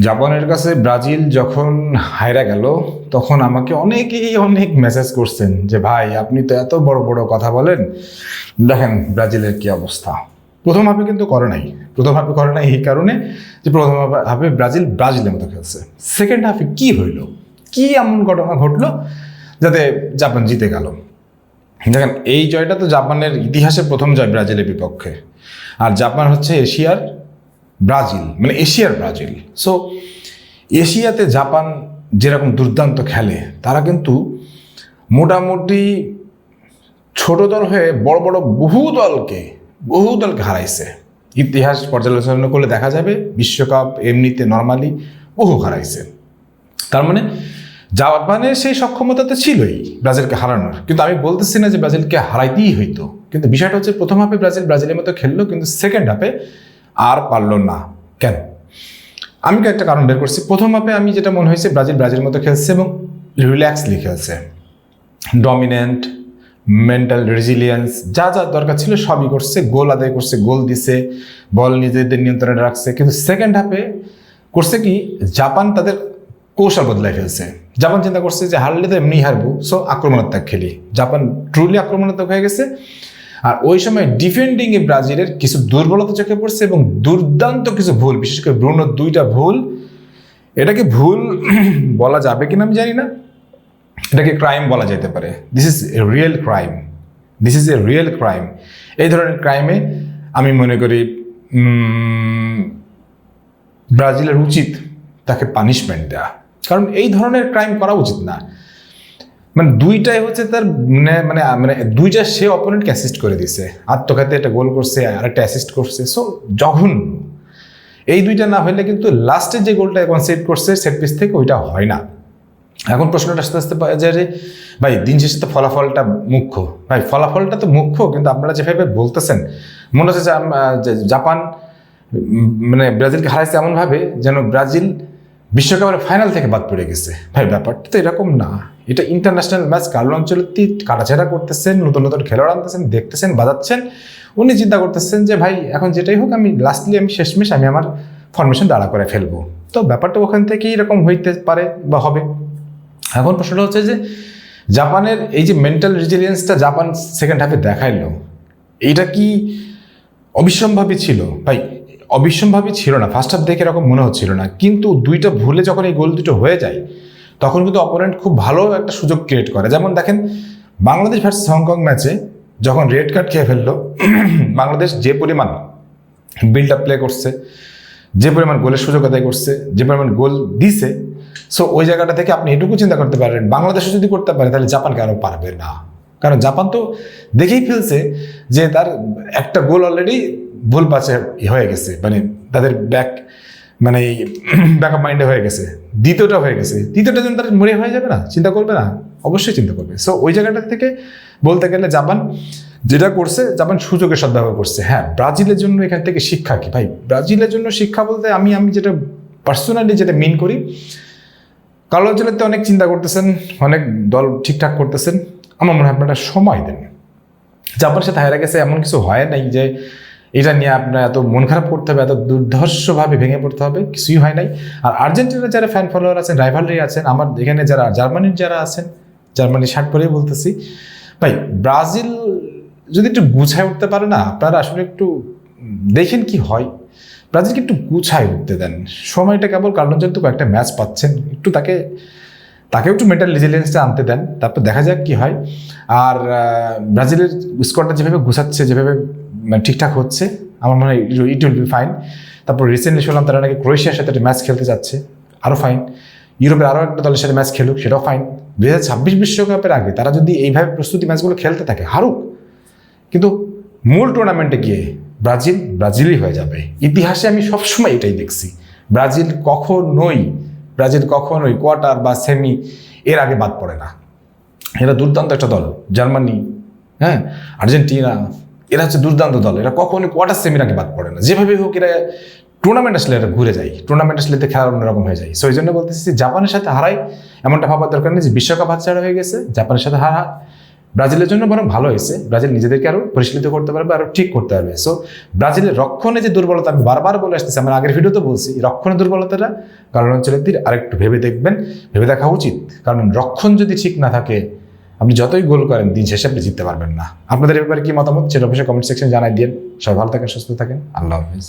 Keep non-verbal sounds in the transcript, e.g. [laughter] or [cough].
জাপানের কাছে ব্রাজিল যখন হায়রা গেল, তখন আমাকে অনেকেই অনেক মেসেজ করছেন যে, ভাই, আপনি তো এত বড় বড় কথা বলেন। দেখেন ব্রাজিলের কি অবস্থা। প্রথম হাফে কিন্তু করে নাই। প্রথম হাফে করে নাই এই কারণে যে, প্রথম হাফে ব্রাজিল ব্রাজিলের মতো খেলছে। সেকেন্ড হাফে কি হইল? কি এমন ঘটনা ঘটলো যাতে জাপান জিতে গেল? দেখেন, এই জয়টা তো জাপানের ইতিহাসে প্রথম জয় ব্রাজিলের বিপক্ষে। আর জাপান হচ্ছে এশিয়ার ব্রাজিল মানে এশিয়ার ব্রাজিল। সো এশিয়াতে জাপান যেরকম দুর্দান্ত খেলে, তারা কিন্তু মোটামুটি ছোট দল হয়ে বড় বড় বহু দলকে বহু দলকে হারাইছে। ইতিহাস পর্যালোচনা করলে দেখা যাবে, বিশ্বকাপ এমনিতে নর্মালি বহু হারাইছে। তার মানে জাপানের সেই সক্ষমতা তো ছিলই ব্রাজিলকে হারানোর। কিন্তু আমি বলতেছি না যে ব্রাজিলকে হারাইতেই হইতো। কিন্তু বিষয়টা হচ্ছে, প্রথম হাফে ব্রাজিল ব্রাজিলের মতো খেললো, কিন্তু সেকেন্ড হাফে আর পারল না। কেন? আমি একটা কারণ বের করছি। প্রথম হাফে আমি যেটা মনে হয়েছে, ব্রাজিল ব্রাজিল মতো খেলছে এবং রিল্যাক্সলি খেলছে। ডমিনেন্ট মেন্টাল রেজিলিয়েন্স যা যা দরকার ছিল সবই করছে, গোল আদায় করছে, গোল দিছে, বল নিজেদের নিয়ন্ত্রণে রাখছে। কিন্তু সেকেন্ড হাফে করছে কি, জাপান তাদের কৌশল বদলাই ফেলছে। জাপান চিন্তা করছে যে হারলে তো এমনি হারবো সো আক্রমণাত্মক খেলি। জাপান ট্রুলি আক্রমণাত্মক হয়ে গেছে। আর ওই সময় ডিফেন্ডিং এ ব্রাজিলের কিছু দুর্বলতা চোখে পড়ছে এবং দুর্দান্ত কিছু ভুল, বিশেষ করে ব্রুনোর দুইটা ভুল। এটাকে ভুল [clears throat] বলা যাবে কিনা আমি জানি না। এটাকে ক্রাইম বলা যেতে পারে। This is a real crime this is a real crime এই ধরনের ক্রাইমে আমি মনে করি ব্রাজিলের উচিত তাকে পানিশমেন্ট দেওয়া কারণ এই ধরনের ক্রাইম করা উচিত না। মানে দুইটাই হচ্ছে তার মানে মানে মানে দুইটা সে অপোনেন্টকে অ্যাসিস্ট করে দিছে। আত্মঘাতে একটা গোল করছে আর একটা অ্যাসিস্ট করছে। সো জঘন্য। এই দুইটা না হইলে কিন্তু লাস্টে যে গোলটা এখন সেট করছে সেট পিস থেকে ওইটা হয় না। এখন প্রশ্নটা আস্তে আস্তে পাওয়া যায় যে, ভাই, দিন শেষে তো ফলাফলটা মুখ্য। ভাই, ফলাফলটা তো মুখ্য, কিন্তু আপনারা যেভাবে বলতেছেন, মনে হচ্ছে জাপান মানে ব্রাজিলকে হারাইছে এমনভাবে যেন ব্রাজিল বিশ্বকাপের ফাইনাল থেকে বাদ পড়ে গেছে। ভাই, ব্যাপারটা তো এরকম না। এটা ইন্টারন্যাশনাল ম্যাচ কার্লো অঞ্চলতি কাটাছেড়া করতেছেন, নতুন নতুন খেলোয়াড় আনতেছেন, দেখতেছেন, বাজাচ্ছেন। উনি চিন্তা করতেছেন যে, ভাই, এখন যেটাই হোক, আমি লাস্টলি আমি শেষমেশ আমি আমার ফরমেশন দাঁড়া করে ফেলব। তো ব্যাপারটা ওখান থেকেই এরকম হইতে পারে বা হবে। এখন প্রশ্নটা হচ্ছে যে, জাপানের এই যে মেন্টাল রেজিলিয়েন্সটা জাপান সেকেন্ড হাফে দেখাইলো, এইটা কি অবিসম্ভাবী ছিল? ভাই অবিসম্ভাবী ছিল না ফার্স্ট হাফ দেখে এরকম মনে হচ্ছিল না। কিন্তু দুইটা ভুলে যখন এই গোল দুটো হয়ে যায়, তখন কিন্তু অপোনেন্ট খুব ভালো একটা সুযোগ ক্রিয়েট করে। যেমন দেখেন, বাংলাদেশ ভার্সেস হংকং ম্যাচে যখন রেড কার্ড খেয়ে ফেলল, [clears throat] বাংলাদেশ যে পরিমাণ বিল্ড আপ প্লে করছে, যে পরিমাণ গোলের সুযোগ আদায় করছে, যে পরিমাণ গোল দিছে সো ওই জায়গাটা থেকে আপনি এটুকু চিন্তা করতে পারেন, বাংলাদেশও যদি করতে পারে, তাহলে জাপান কেন পারবে না। কারণ জাপান তো দেখেই ফেলছে যে তার একটা গোল অলরেডি ভুল পাশে হয়ে গেছে মানে তাদের ব্যাক মানে ব্যাকআপ মাইন্ডে [clears throat] হয়ে গেছে। দ্বিতীয়টা হয়ে গেছে। তৃতীয়টা যেন তার মরে হয়ে যাবে না, চিন্তা করবে না, অবশ্যই চিন্তা করবে। সো ওই জায়গাটা থেকে বলতে গেলে জাপান যেটা করছে, জাপান সুযোগের সদ্ব্যবহার করছে। হ্যাঁ ব্রাজিলের জন্য এখান থেকে শিক্ষা কি? ভাই, ব্রাজিলের জন্য শিক্ষা বলতে আমি আমি যেটা পার্সোনালি যেটা মিন করি কালো অঞ্চলের তো অনেক চিন্তা করতেছেন, অনেক দল ঠিকঠাক করতেছেন। আমার মনে হয় আপনারা সময় দেন। জাপানের সাথে হারা গেছে, এমন কিছু হয় নাই যে এটা নিয়ে আপনার এত মন খারাপ করতে হবে, এত দুর্ধর্ষভাবে ভেঙে পড়তে হবে, কিছুই হয় নাই। আর আর্জেন্টিনার যারা ফ্যান ফলোয়ার আছেন রাইভালরি আছেন, আমার এখানে যারা জার্মানির যারা আছেন জার্মানি শার্ট পরেই বলতেছি, ভাই ব্রাজিল যদি একটু গুছায় উঠতে পারে না, আপনারা আসলে একটু দেখেন কি হয়। ব্রাজিলকে একটু গুছায় উঠতে দেন। সময়টা কেবল কারণ তো কয়েকটা ম্যাচ পাচ্ছেন, একটু তাকে তাকে একটু মেন্টাল রেজিলিয়েন্সটা আনতে দেন, তারপর দেখা যাক কি হয়। আর ব্রাজিলের স্কোয়াডটা যেভাবে গুছাচ্ছে, যেভাবে মানে ঠিকঠাক হচ্ছে, আমার মনে হয় ইট উইল বি ফাইন তারপর রিসেন্টলি শুনলাম তারা নাকি ক্রোয়েশিয়ার সাথে একটা ম্যাচ খেলতে যাচ্ছে আরও ফাইন ইউরোপের আরও একটা দলের সাথে ম্যাচ খেলুক, সেটাও ফাইন দু হাজার ছাব্বিশ বিশ্বকাপের আগে তারা যদি এইভাবে প্রস্তুতি ম্যাচগুলো খেলতে থাকে, হারুক। কিন্তু মূল টুর্নামেন্টে গিয়ে ব্রাজিল, ব্রাজিলই হয়ে যাবে। ইতিহাসে আমি সবসময় এটাই দেখছি। ব্রাজিল কখনোই ব্রাজিল কখনোই কোয়ার্টার বা সেমি এর আগে বাদ পড়ে না। এরা দুর্দান্ত একটা দল, জার্মানি হ্যাঁ আর্জেন্টিনা, এরা হচ্ছে দুর্দান্ত দল। এরা কখনোই কোয়ার্টার সেমির আগে বাদ পড়ে না। যেভাবে হোক এরা টুর্নামেন্ট আসলে এরা ঘুরে যায়। টুর্নামেন্ট আসলে এতে খেলা অন্যরকম হয়ে যায়। সো এই জন্য বলতেছি জাপানের সাথে হারাই এমনটা ভাবার দরকার নেই যে, বিশ্বকাপ হাতছাড়া হয়ে গেছে, জাপানের সাথে হারা ব্রাজিলের জন্য বরং ভালো হয়েছে। ব্রাজিল নিজেদেরকে আরও পরিশীলিত করতে পারবে আরও ঠিক করতে পারবে। সো ব্রাজিলের রক্ষণে যে দুর্বলতা, আমি বারবার বলে আসতেছি আমার আগের ভিডিওতে বলছি রক্ষণের দুর্বলতাটা কারণ অঞ্চলের দিকে আরেকটু ভেবে দেখবেন, ভেবে দেখা উচিত। কারণ রক্ষণ যদি ঠিক না থাকে, আপনি যতই গোল করেন, দিন শেষে আপনি জিততে পারবেন না। আপনাদের ব্যাপারে কি মতামত, সেটা অবশ্যই কমেন্ট সেকশন জানাই দিন সবাই ভালো থাকেন, সুস্থ থাকেন। আল্লাহ হাফিজ।